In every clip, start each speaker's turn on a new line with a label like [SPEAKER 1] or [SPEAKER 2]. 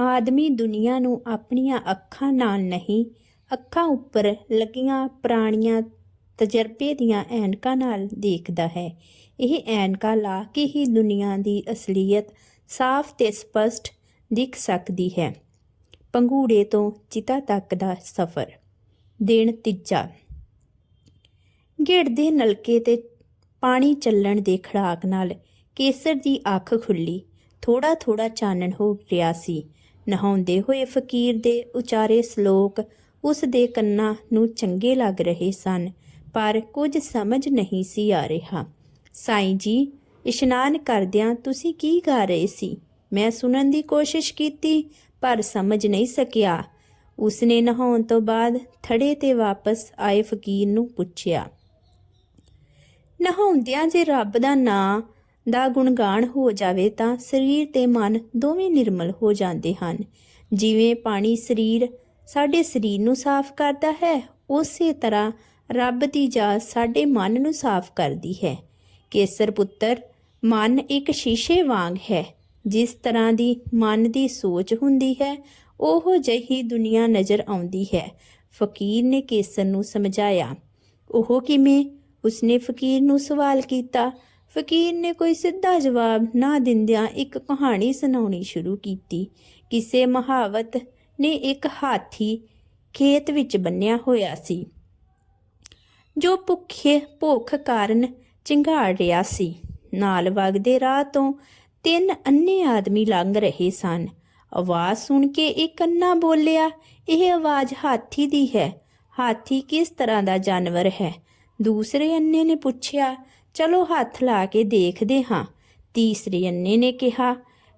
[SPEAKER 1] ਆਦਮੀ ਦੁਨੀਆ ਨੂੰ ਆਪਣੀਆਂ ਅੱਖਾਂ ਨਾਲ ਨਹੀਂ, ਅੱਖਾਂ ਉੱਪਰ ਲੱਗੀਆਂ ਪੁਰਾਣੀਆਂ ਤਜਰਬੇ ਦੀਆਂ ਐਨਕਾਂ ਨਾਲ ਦੇਖਦਾ ਹੈ। ਇਹ ਐਨਕਾਂ ਲਾ ਕੇ ਹੀ ਦੁਨੀਆ ਦੀ ਅਸਲੀਅਤ ਸਾਫ਼ ਤੇ ਸਪਸ਼ਟ ਦਿਖ ਸਕਦੀ ਹੈ। ਪੰਘੂੜੇ ਤੋਂ ਚਿਤਾ ਤੱਕ ਦਾ ਸਫ਼ਰ। ਦਿਨ ਤੀਜਾ। ਗਿੜਦੇ ਨਲਕੇ ਤੇ ਪਾਣੀ ਚੱਲਣ ਦੇ ਖੜਾਕ ਨਾਲ ਕੇਸਰ ਦੀ ਅੱਖ ਖੁੱਲੀ। ਥੋੜਾ ਥੋੜਾ ਚਾਨਣ ਹੋ ਰਿਹਾ ਸੀ। ਨਹਾਉਂਦੇ ਹੋਏ ਫਕੀਰ ਦੇ ਉਚਾਰੇ ਸ਼ਲੋਕ ਉਸ ਦੇ ਕੰਨਾਂ ਨੂੰ ਚੰਗੇ ਲੱਗ ਰਹੇ ਸਨ, ਪਰ ਕੁਝ ਸਮਝ ਨਹੀਂ ਸੀ ਆ ਰਿਹਾ। ਸਾਈਂ ਜੀ, ਇਸ਼ਨਾਨ ਕਰਦਿਆਂ ਤੁਸੀਂ ਕੀ ਗਾ ਰਹੇ ਸੀ? ਮੈਂ ਸੁਣਨ ਦੀ ਕੋਸ਼ਿਸ਼ ਕੀਤੀ, ਪਰ ਸਮਝ ਨਹੀਂ ਸਕਿਆ। ਉਸਨੇ ਨਹਾਉਣ ਤੋਂ ਬਾਅਦ ਥੜੇ ਤੇ ਵਾਪਸ ਆਏ ਫਕੀਰ ਨੂੰ ਪੁੱਛਿਆ। ਨਹਾਉਂਦਿਆਂ ਜੇ ਰੱਬ ਦਾ ਨਾਂ ਦਾ ਗੁਣਗਾਨ ਹੋ ਜਾਵੇ ਤਾਂ ਸਰੀਰ ਤੇ ਮਨ ਦੋਵੇਂ ਨਿਰਮਲ ਹੋ ਜਾਂਦੇ ਹਨ। ਜਿਵੇਂ ਪਾਣੀ ਸਰੀਰ ਸਾਡੇ ਸਰੀਰ ਨੂੰ ਸਾਫ਼ ਕਰਦਾ ਹੈ, ਉਸੇ ਤਰ੍ਹਾਂ ਰੱਬ ਦੀ ਜਾਤ ਸਾਡੇ ਮਨ ਨੂੰ ਸਾਫ਼ ਕਰਦੀ ਹੈ। ਕੇਸਰ ਪੁੱਤਰ, ਮਨ ਇੱਕ ਸ਼ੀਸ਼ੇ ਵਾਂਗ ਹੈ। ਜਿਸ ਤਰ੍ਹਾਂ ਦੀ ਮਨ ਦੀ ਸੋਚ ਹੁੰਦੀ ਹੈ, ਉਹ ਜਿਹੀ ਦੁਨੀਆ ਨਜ਼ਰ ਆਉਂਦੀ ਹੈ। ਫਕੀਰ ਨੇ ਕੇਸਰ ਨੂੰ ਸਮਝਾਇਆ, ਉਹ ਕਿਵੇਂ? ਉਸਨੇ ਫਕੀਰ ਨੂੰ ਸਵਾਲ ਕੀਤਾ ਫਕੀਰ ਨੇ ਕੋਈ ਸਿੱਧਾ ਜਵਾਬ ਨਾ ਦਿੰਦਿਆਂ ਇੱਕ ਕਹਾਣੀ ਸੁਣਾਉਣੀ ਸ਼ੁਰੂ ਕੀਤੀ। ਕਿਸੇ ਮਹਾਵਤ ਨੇ ਇੱਕ ਹਾਥੀ ਖੇਤ ਵਿੱਚ ਬੰਨਿਆ ਹੋਇਆ ਸੀ, ਜੋ ਭੁੱਖੇ ਭੁੱਖ ਕਾਰਨ ਚਿੰਗਾੜ ਰਿਹਾ ਸੀ। ਨਾਲ ਵਗਦੇ ਰਾਹ ਤੋਂ ਤਿੰਨ ਅੰਨੇ ਆਦਮੀ ਲੰਘ ਰਹੇ ਸਨ। ਆਵਾਜ਼ ਸੁਣ ਕੇ ਇੱਕ ਅੰਨਾ ਬੋਲਿਆ, ਇਹ ਆਵਾਜ਼ ਹਾਥੀ ਦੀ ਹੈ। ਹਾਥੀ ਕਿਸ ਤਰ੍ਹਾਂ ਦਾ ਜਾਨਵਰ ਹੈ? ਦੂਸਰੇ ਅੰਨੇ ਨੇ ਪੁੱਛਿਆ ਚਲੋ ਹੱਥ ਲਾ ਕੇ ਦੇਖਦੇ ਹਾਂ। ਤੀਸਰੇ ਅੰਨੇ ਨੇ ਕਿਹਾ,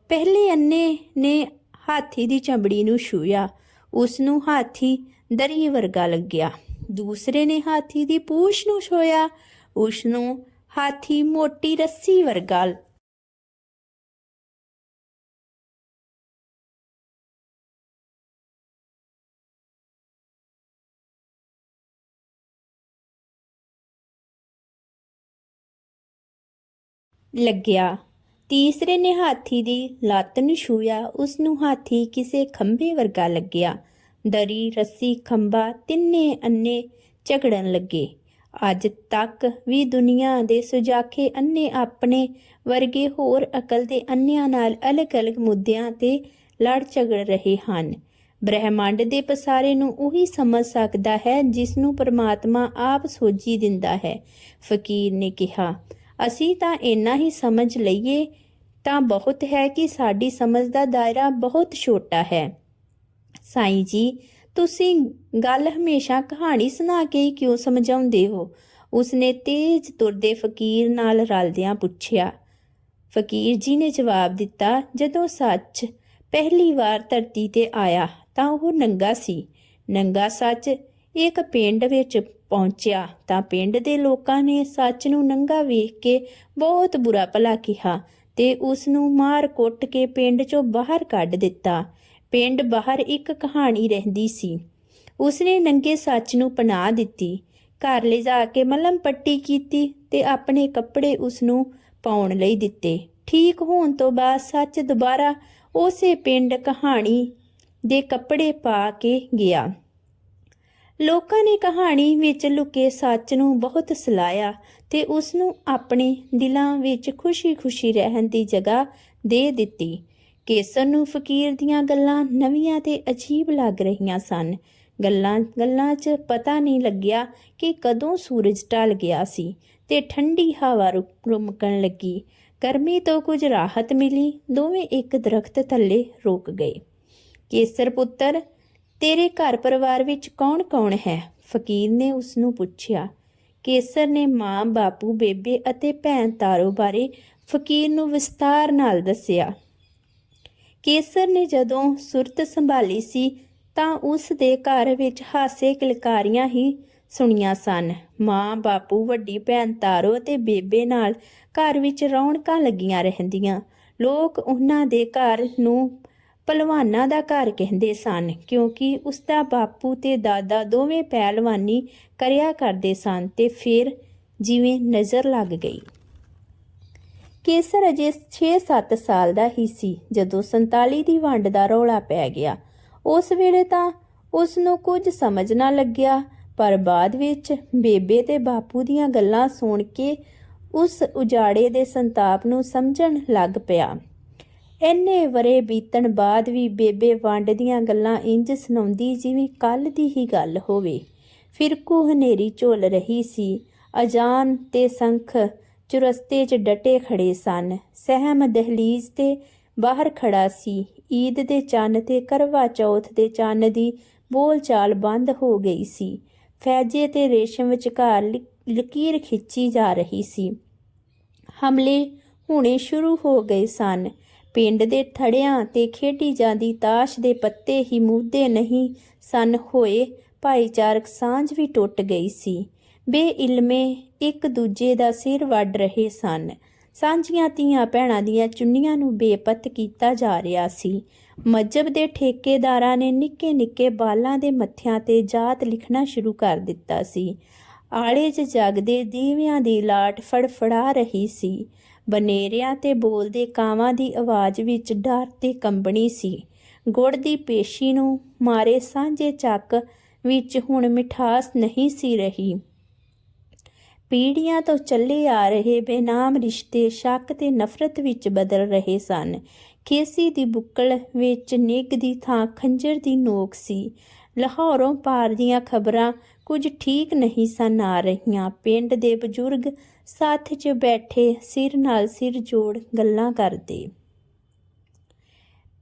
[SPEAKER 1] ਪਹਿਲੇ ਅੰਨੇ ਨੇ ਹਾਥੀ ਦੀ ਚਮੜੀ ਨੂੰ ਛੂਇਆ ਉਸ ਨੂੰ ਹਾਥੀ ਦਰੀ ਵਰਗਾ ਲੱਗਿਆ। ਦੂਸਰੇ ਨੇ ਹਾਥੀ ਦੀ ਪੂਛ ਨੂੰ ਛੋਇਆ ਉਸ ਨੂੰ ਹਾਥੀ ਮੋਟੀ ਰੱਸੀ ਵਰਗਾ ਲੱਗਿਆ। ਤੀਸਰੇ ਨੇ ਹਾਥੀ ਦੀ ਲੱਤ ਨੂੰ ਛੂਇਆ ਉਸ ਨੂੰ ਹਾਥੀ ਕਿਸੇ ਖੰਭੇ ਵਰਗਾ ਲੱਗਿਆ। ਦਰੀ, ਰੱਸੀ, ਖੰਭਾ ਤਿੰਨੇ ਅੰਨੇ ਝਗੜਨ ਲੱਗੇ। ਅੱਜ ਤੱਕ ਵੀ ਦੁਨੀਆ ਦੇ ਸੁਜਾਖੇ ਅੰਨੇ ਆਪਣੇ ਵਰਗੇ ਹੋਰ ਅਕਲ ਦੇ ਅੰਨਿਆਂ ਨਾਲ ਅਲੱਗ-ਅਲੱਗ ਮੁੱਦਿਆਂ ਤੇ ਲੜ ਝਗੜ ਰਹੇ ਹਨ। ਬ੍ਰਹਿਮੰਡ ਦੇ ਪਸਾਰੇ ਨੂੰ ਉਹੀ ਸਮਝ ਸਕਦਾ ਹੈ ਜਿਸ ਨੂੰ ਪਰਮਾਤਮਾ ਆਪ ਸੋਝੀ ਦਿੰਦਾ ਹੈ। ਫਕੀਰ ਨੇ ਕਿਹਾ ਅਸੀਂ ਤਾਂ ਇੰਨਾ ਹੀ ਸਮਝ ਲਈਏ, ਤਾਂ ਬਹੁਤ ਹੈ ਕਿ ਸਾਡੀ ਸਮਝ ਦਾ ਦਾਇਰਾ ਬਹੁਤ ਛੋਟਾ ਹੈ। ਸਾਈਂ ਜੀ, ਤੁਸੀਂ ਗੱਲ ਹਮੇਸ਼ਾ ਕਹਾਣੀ ਸੁਣਾ ਕੇ ਹੀ ਕਿਉਂ ਸਮਝਾਉਂਦੇ ਹੋ? ਉਸਨੇ ਤੇਜ਼ ਤੁਰਦੇ ਫਕੀਰ ਨਾਲ ਰਲਦਿਆਂ ਪੁੱਛਿਆ। ਫਕੀਰ ਜੀ ਨੇ ਜਵਾਬ ਦਿੱਤਾ, ਜਦੋਂ ਸੱਚ ਪਹਿਲੀ ਵਾਰ ਧਰਤੀ ਤੇ ਆਇਆ, ਤਾਂ ਉਹ ਨੰਗਾ ਸੀ। ਨੰਗਾ ਸੱਚ ਇੱਕ ਪਿੰਡ ਵਿੱਚ ਪਹੁੰਚਿਆ ਤਾਂ ਪਿੰਡ ਦੇ ਲੋਕਾਂ ਨੇ ਸੱਚ ਨੂੰ ਨੰਗਾ ਵੇਖ ਕੇ ਬਹੁਤ ਬੁਰਾ ਭਲਾ ਕਿਹਾ ਤੇ ਉਸ ਨੂੰ ਮਾਰ ਕੁੱਟ ਕੇ ਪਿੰਡ ਚੋਂ ਬਾਹਰ ਕੱਢ ਦਿੱਤਾ। ਪਿੰਡ ਬਾਹਰ ਇੱਕ ਕਹਾਣੀ ਰਹਿੰਦੀ ਸੀ। ਉਸਨੇ ਨੰਗੇ ਸੱਚ ਨੂੰ ਪਨਾਹ ਦਿੱਤੀ। ਘਰ ਲਿਜਾ ਕੇ ਮਲਮ ਪੱਟੀ ਕੀਤੀ ਤੇ ਆਪਣੇ ਕੱਪੜੇ ਉਸ ਨੂੰ ਪਾਉਣ ਲਈ ਦਿੱਤੇ। ਠੀਕ ਹੋਣ ਤੋਂ ਬਾਅਦ ਸੱਚ ਦੁਬਾਰਾ ਉਸੇ ਪਿੰਡ ਕਹਾਣੀ ਦੇ ਕੱਪੜੇ ਪਾ ਕੇ ਗਿਆ। ਲੋਕਾਂ ਨੇ ਕਹਾਣੀ ਵਿੱਚ ਲੁਕੇ ਸੱਚ ਨੂੰ ਬਹੁਤ ਸਲਾਇਆ ਤੇ ਉਸ ਨੂੰ ਆਪਣੇ ਦਿਲਾਂ ਵਿੱਚ ਖੁਸ਼ੀ-ਖੁਸ਼ੀ ਰਹਿਣ ਦੀ ਜਗ੍ਹਾ ਦੇ ਦਿੱਤੀ। ਕੇਸਰ ਨੂੰ ਫਕੀਰ ਦੀਆਂ ਗੱਲਾਂ ਨਵੀਆਂ ਤੇ ਅਜੀਬ ਲੱਗ ਰਹੀਆਂ ਸਨ। ਗੱਲਾਂ ਗੱਲਾਂ 'ਚ ਪਤਾ ਨਹੀਂ ਲੱਗਿਆ ਕਿ ਕਦੋਂ ਸੂਰਜ ਢਲ ਗਿਆ ਸੀ ਤੇ ਠੰਡੀ ਹਵਾ ਰੁਮਕਣ ਲੱਗੀ। ਗਰਮੀ ਤੋਂ ਕੁਝ ਰਾਹਤ ਮਿਲੀ, ਦੋਵੇਂ ਇੱਕ ਦਰਖਤ ਥੱਲੇ ਰੁਕ ਗਏ। ਕੇਸਰ ਪੁੱਤਰ ਤੇਰੇ ਘਰ ਪਰਿਵਾਰ ਵਿੱਚ ਕੌਣ-ਕੌਣ ਹੈ? ਫਕੀਰ ਨੇ ਉਸ ਨੂੰ ਪੁੱਛਿਆ, ਕੇਸਰ ਨੇ ਮਾਂ, ਬਾਪੂ, ਬੇਬੇ ਅਤੇ ਭੈਣ ਤਾਰੋ ਬਾਰੇ ਫਕੀਰ ਨੂੰ ਵਿਸਤਾਰ ਨਾਲ ਦੱਸਿਆ। ਕੇਸਰ ਨੇ ਜਦੋਂ ਸੁਰਤ ਸੰਭਾਲੀ ਸੀ, ਤਾਂ ਉਸ ਦੇ ਘਰ ਵਿੱਚ ਹਾਸੇ ਕਿਲਕਾਰੀਆਂ ਹੀ ਸੁਣੀਆਂ ਸਨ। ਮਾਂ, ਬਾਪੂ, ਵੱਡੀ ਭੈਣ ਤਾਰੋ ਅਤੇ ਬੇਬੇ ਨਾਲ ਘਰ ਵਿੱਚ ਰੌਣਕਾਂ ਲੱਗੀਆਂ ਰਹਿੰਦੀਆਂ। ਲੋਕ ਉਹਨਾਂ ਦੇ ਘਰ ਨੂੰ ਪਹਿਲਵਾਨਾਂ ਦਾ ਘਰ ਕਹਿੰਦੇ ਸਨ, ਕਿਉਂਕਿ ਉਸ ਦਾ ਬਾਪੂ ਤੇ ਦਾਦਾ ਦੋਵੇਂ ਪਹਿਲਵਾਨੀ ਕਰਿਆ ਕਰਦੇ ਸਨ ਤੇ ਫਿਰ ਜਿਵੇਂ ਨਜ਼ਰ ਲੱਗ ਗਈ। ਕੇਸਰ ਅਜੇ 6-7 ਸਾਲ ਦਾ ਹੀ ਸੀ, ਜਦੋਂ 47 ਦੀ ਵੰਡ ਦਾ ਰੌਲਾ ਪੈ ਗਿਆ। ਉਸ ਵੇਲੇ ਤਾਂ ਉਸ ਨੂੰ ਕੁਝ ਸਮਝ ਨਾ ਲੱਗਿਆ, ਪਰ ਬਾਅਦ ਵਿੱਚ ਬੇਬੇ ਤੇ ਬਾਪੂ ਦੀਆਂ ਗੱਲਾਂ ਸੁਣ ਕੇ ਉਸ ਉਜਾੜੇ ਦੇ ਸੰਤਾਪ ਨੂੰ ਸਮਝਣ ਲੱਗ ਪਿਆ। ਇੰਨੇ ਵਰੇ ਬੀਤਣ ਬਾਅਦ ਵੀ ਬੇਬੇ ਵੰਡ ਦੀਆਂ ਗੱਲਾਂ ਇੰਜ ਸੁਣਾਉਂਦੀ ਜਿਵੇਂ ਕੱਲ ਦੀ ਹੀ ਗੱਲ ਹੋਵੇ। ਫਿਰਕੂ ਹਨੇਰੀ ਝੋਲ ਰਹੀ ਸੀ। ਅਜਾਨ ਤੇ ਸੰਖ ਚੁਰਸਤੇ 'ਚ ਡਟੇ ਖੜੇ ਸਨ। ਸਹਿਮ ਦਹਲੀਜ਼ ਤੇ ਬਾਹਰ ਖੜਾ ਸੀ। ਈਦ ਦੇ ਚੰਨ ਤੇ ਕਰਵਾ ਚੌਥ ਦੇ ਚੰਨ ਦੀ ਬੋਲਚਾਲ ਬੰਦ ਹੋ ਗਈ ਸੀ। ਫੈਜੇ ਤੇ ਰੇਸ਼ਮ ਵਿਚਕਾਰ ਲਕੀਰ ਖਿੱਚੀ ਜਾ ਰਹੀ ਸੀ। ਹਮਲੇ ਹੁਣੇ ਸ਼ੁਰੂ ਹੋ ਗਏ ਸਨ। ਪਿੰਡ ਦੇ ਥੜਿਆਂ ਤੇ ਖੇਡੀ ਜਾਂਦੀ ਤਾਸ਼ ਦੇ ਪੱਤੇ ਹੀ ਮੁੱਦੇ ਨਹੀਂ ਸਨ ਹੋਏ। ਭਾਈਚਾਰਕ ਸਾਂਝ ਵੀ ਟੁੱਟ ਗਈ ਸੀ। ਬੇਇਲਮੇ ਇੱਕ ਦੂਜੇ ਦਾ ਸਿਰ ਵੱਢ ਰਹੇ ਸਨ। ਸਾਂਝੀਆਂ ਧੀਆਂ ਭੈਣਾਂ ਦੀਆਂ ਚੁੰਨੀਆਂ ਨੂੰ ਬੇਪਤ ਕੀਤਾ ਜਾ ਰਿਹਾ ਸੀ। ਮਜਬ ਦੇ ਠੇਕੇਦਾਰਾਂ ਨੇ ਨਿੱਕੇ ਨਿੱਕੇ ਬਾਲਾਂ ਦੇ ਮੱਥਿਆਂ ਤੇ ਜਾਤ ਲਿਖਣਾ ਸ਼ੁਰੂ ਕਰ ਦਿੱਤਾ ਸੀ। ਆਲੇ 'ਚ ਜਗਦੇ ਦੀਵਿਆਂ ਦੀ ਲਾਟ ਫੜਫੜਾ ਰਹੀ ਸੀ। ਬਨੇਰਿਆਂ ਤੇ ਬੋਲਦੇ ਕਾਵਾਂ ਦੀ ਆਵਾਜ਼ ਵਿੱਚ ਡਰ ਤੇ ਕੰਬਣੀ ਸੀ। ਗੁੜ ਦੀ ਪੇਸ਼ੀ ਨੂੰ ਮਾਰੇ ਸਾਂਝੇ ਚੱਕ ਵਿੱਚ ਹੁਣ ਮਿਠਾਸ ਨਹੀਂ ਸੀ ਰਹੀ। ਪੀੜੀਆਂ ਤੋਂ ਚੱਲੇ ਆ ਰਹੇ ਬੇਨਾਮ ਰਿਸ਼ਤੇ ਸ਼ੱਕ ਤੇ ਨਫ਼ਰਤ ਵਿੱਚ ਬਦਲ ਰਹੇ ਸਨ। ਖੇਸੀ ਦੀ ਬੁੱਕਲ ਵਿੱਚ ਨਿੱਘ ਦੀ ਥਾਂ ਖੰਜਰ ਦੀ ਨੋਕ ਸੀ। ਲਾਹੌਰੋਂ ਪਾਰ ਦੀਆਂ ਖਬਰਾਂ ਕੁਝ ਠੀਕ ਨਹੀਂ ਸਨ ਆ ਰਹੀਆਂ। ਪਿੰਡ ਦੇ ਬਜ਼ੁਰਗ ਸਾਥ 'ਚ ਬੈਠੇ ਸਿਰ ਨਾਲ ਸਿਰ ਜੋੜ ਗੱਲਾਂ ਕਰਦੇ।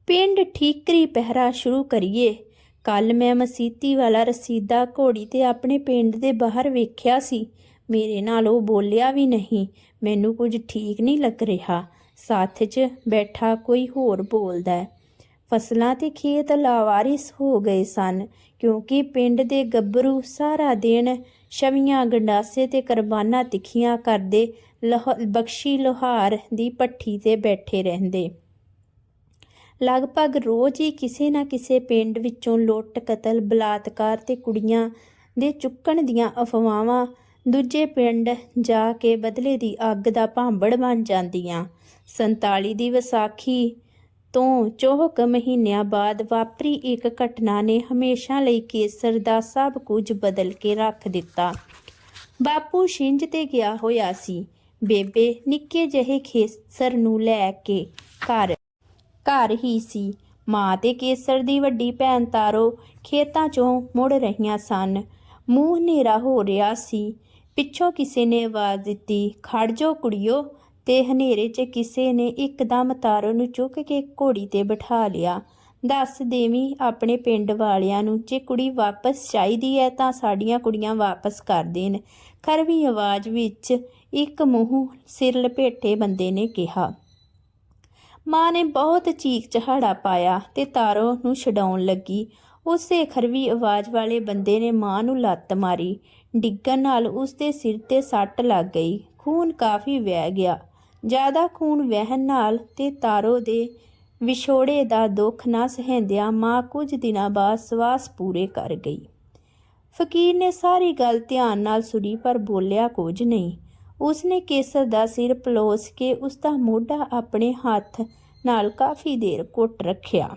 [SPEAKER 1] ਪਿੰਡ ਠੀਕਰੀ ਪਹਿਰਾ ਸ਼ੁਰੂ ਕਰੀਏ। ਕੱਲ ਮੈਂ ਮਸੀਤੀ ਵਾਲਾ ਰਸੀਦਾ ਘੋੜੀ ਤੇ ਆਪਣੇ ਪਿੰਡ ਦੇ ਬਾਹਰ ਵੇਖਿਆ ਸੀ। ਮੇਰੇ ਨਾਲ ਉਹ ਬੋਲਿਆ ਵੀ ਨਹੀਂ। ਮੈਨੂੰ ਕੁਝ ਠੀਕ ਨਹੀਂ ਲੱਗ ਰਿਹਾ। ਸਾਥ 'ਚ ਬੈਠਾ ਕੋਈ ਹੋਰ ਬੋਲਦਾ ਹੈ। ਫਸਲਾਂ ਤੇ ਖੇਤ ਲਾਵਾਰਿਸ ਹੋ ਗਏ ਸਨ, ਕਿਉਂਕਿ ਪਿੰਡ ਦੇ ਗੱਭਰੂ ਸਾਰਾ ਦਿਨ ਛਵੀਆਂ ਗੰਡਾਸੇ ਤੇ ਕੁਰਬਾਨਾਂ ਤਿੱਖੀਆਂ ਕਰਦੇ ਲਹ, ਬਖਸ਼ੀ ਲੋਹਾਰ ਦੀ ਪੱਠੀ ਤੇ ਬੈਠੇ ਰਹਿੰਦੇ। ਲਗਭਗ ਰੋਜ਼ ਹੀ ਕਿਸੇ ਨਾ ਕਿਸੇ ਪਿੰਡ ਵਿੱਚੋਂ ਲੁੱਟ, ਕਤਲ, ਬਲਾਤਕਾਰ ਤੇ ਕੁੜੀਆਂ ਦੇ ਚੁੱਕਣ ਦੀਆਂ ਅਫਵਾਹਾਂ ਦੂਜੇ ਪਿੰਡ ਜਾ ਕੇ ਬਦਲੇ ਦੀ ਅੱਗ ਦਾ ਭਾਂਬੜ ਬਣ ਜਾਂਦੀਆਂ। 47 ਦੀ ਵਿਸਾਖੀ ਤੋਂ ਚੌਹਕ ਮਹੀਨਿਆਂ ਬਾਅਦ ਵਾਪਰੀ ਇੱਕ ਘਟਨਾ ਨੇ ਹਮੇਸ਼ਾ ਲਈ ਕੇਸਰ ਦਾ ਸਭ ਕੁਝ ਬਦਲ ਕੇ ਰੱਖ ਦਿੱਤਾ। ਬਾਪੂ ਛਿੰਝ ਤੇ ਗਿਆ ਹੋਇਆ ਸੀ। ਬੇਬੇ ਨਿੱਕੇ ਜਿਹੇ ਖੇਸਰ ਨੂੰ ਲੈ ਕੇ ਘਰ ਘਰ ਹੀ ਸੀ। ਮਾਂ ਤੇ ਕੇਸਰ ਦੀ ਵੱਡੀ ਭੈਣ ਤਾਰੋ ਖੇਤਾਂ 'ਚੋਂ ਮੁੜ ਰਹੀਆਂ ਸਨ। ਮੂੰਹ ਹਨੇਰਾ ਹੋ ਰਿਹਾ ਸੀ। ਪਿੱਛੋਂ ਕਿਸੇ ਨੇ ਆਵਾਜ਼ ਦਿੱਤੀ, ਖੜ ਜੋ ਕੁੜੀਓ। ਤੇ ਹਨੇਰੇ 'ਚ ਕਿਸੇ ਨੇ ਇੱਕਦਮ ਤਾਰੋ ਨੂੰ ਚੁੱਕ ਕੇ ਘੋੜੀ ਤੇ ਬਿਠਾ ਲਿਆ। ਦੱਸ ਦੇਵੀਂ, ਆਪਣੇ ਪਿੰਡ ਵਾਲਿਆਂ ਨੂੰ ਜੇ ਕੁੜੀ ਵਾਪਸ ਚਾਹੀਦੀ ਹੈ ਤਾਂ ਸਾਡੀਆਂ ਕੁੜੀਆਂ ਵਾਪਸ ਕਰ ਦੇਣ। ਖਰਵੀ ਆਵਾਜ਼ ਵਿੱਚ ਇੱਕ ਮੂੰਹ ਸਿਰ ਲਪੇਟੇ ਬੰਦੇ ਨੇ ਕਿਹਾ। ਮਾਂ ਨੇ ਬਹੁਤ ਚੀਕ ਚਹਾੜਾ ਪਾਇਆ ਤੇ ਤਾਰੋ ਨੂੰ ਛਡਾਉਣ ਲੱਗੀ। ਉਸੇ ਖਰਵੀ ਆਵਾਜ਼ ਵਾਲੇ ਬੰਦੇ ਨੇ ਮਾਂ ਨੂੰ ਲੱਤ ਮਾਰੀ। ਡਿੱਗਣ ਨਾਲ ਉਸ ਦੇ ਸਿਰ ਤੇ ਸੱਟ ਲੱਗ ਗਈ। ਖੂਨ ਕਾਫੀ ਵਹਿ ਗਿਆ। ਜ਼ਿਆਦਾ ਖੂਨ ਵਹਿਣ ਨਾਲ ਤੇ ਤਾਰੋ ਦੇ ਵਿਛੋੜੇ ਦਾ ਦੁੱਖ ਨਾ ਸਹਿੰਦਿਆਂ ਮਾਂ ਕੁਝ ਦਿਨਾਂ ਬਾਅਦ ਸਵਾਸ ਪੂਰੇ ਕਰ ਗਈ। ਫਕੀਰ ਨੇ ਸਾਰੀ ਗੱਲ ਧਿਆਨ ਨਾਲ ਸੁਣੀ ਪਰ ਬੋਲਿਆ ਕੁਝ ਨਹੀਂ। ਉਸਨੇ ਕੇਸਰ ਦਾ ਸਿਰ ਪਲੋਸ ਕੇ ਉਸ ਦਾ ਮੋਢਾ ਆਪਣੇ ਹੱਥ ਨਾਲ ਕਾਫੀ ਦੇਰ ਘੁੱਟ ਰੱਖਿਆ।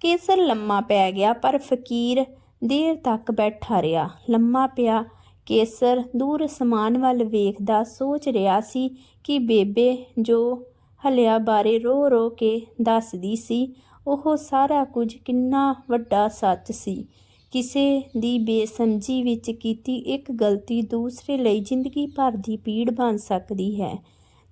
[SPEAKER 1] ਕੇਸਰ ਲੰਮਾ ਪੈ ਗਿਆ ਪਰ ਫਕੀਰ ਦੇਰ ਤੱਕ ਬੈਠਾ ਰਿਹਾ। ਲੰਮਾ ਪਿਆ ਕੇਸਰ ਦੂਰ ਸਮਾਨ ਵੱਲ ਵੇਖਦਾ ਸੋਚ ਰਿਹਾ ਸੀ ਕਿ ਬੇਬੇ ਜੋ ਹਲਿਆ ਬਾਰੇ ਰੋ ਰੋ ਕੇ ਦੱਸਦੀ ਸੀ, ਉਹ ਸਾਰਾ ਕੁਝ ਕਿੰਨਾ ਵੱਡਾ ਸੱਚ ਸੀ। ਕਿਸੇ ਦੀ ਬੇਸਮਝੀ ਵਿੱਚ ਕੀਤੀ ਇੱਕ ਗਲਤੀ ਦੂਸਰੇ ਲਈ ਜ਼ਿੰਦਗੀ ਭਰ ਦੀ ਪੀੜ ਬਣ ਸਕਦੀ ਹੈ।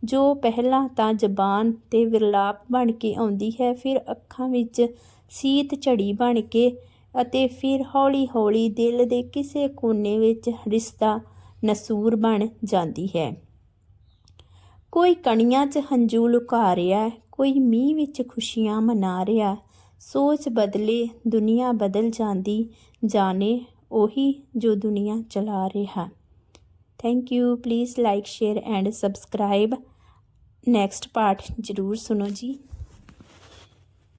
[SPEAKER 1] ਜੋ ਪਹਿਲਾਂ ਤਾਂ ਜ਼ਬਾਨ ਤੇ ਵਿਰਲਾਪ ਬਣ ਕੇ ਆਉਂਦੀ ਹੈ, ਫਿਰ ਅੱਖਾਂ ਵਿੱਚ ਸੀਤ ਝੜੀ ਬਣ ਕੇ ਅਤੇ ਫਿਰ ਹੌਲੀ-ਹੌਲੀ ਦਿਲ ਦੇ ਕਿਸੇ ਕੋਨੇ ਵਿੱਚ ਰਿਸ਼ਤਾ ਨਸੂਰ ਬਣ ਜਾਂਦੀ ਹੈ। ਕੋਈ ਕਣੀਆਂ 'ਚ ਹੰਝੂ ਲੁਕਾ ਰਿਹਾ, ਕੋਈ ਮੀਂਹ ਵਿੱਚ ਖੁਸ਼ੀਆਂ ਮਨਾ ਰਿਹਾ, ਸੋਚ ਬਦਲੇ ਦੁਨੀਆ ਬਦਲ ਜਾਂਦੀ, ਜਾਣੇ ਉਹੀ ਜੋ ਦੁਨੀਆ ਚਲਾ ਰਿਹਾ। Thank you please like share and subscribe next part ਜ਼ਰੂਰ ਸੁਣੋ ਜੀ।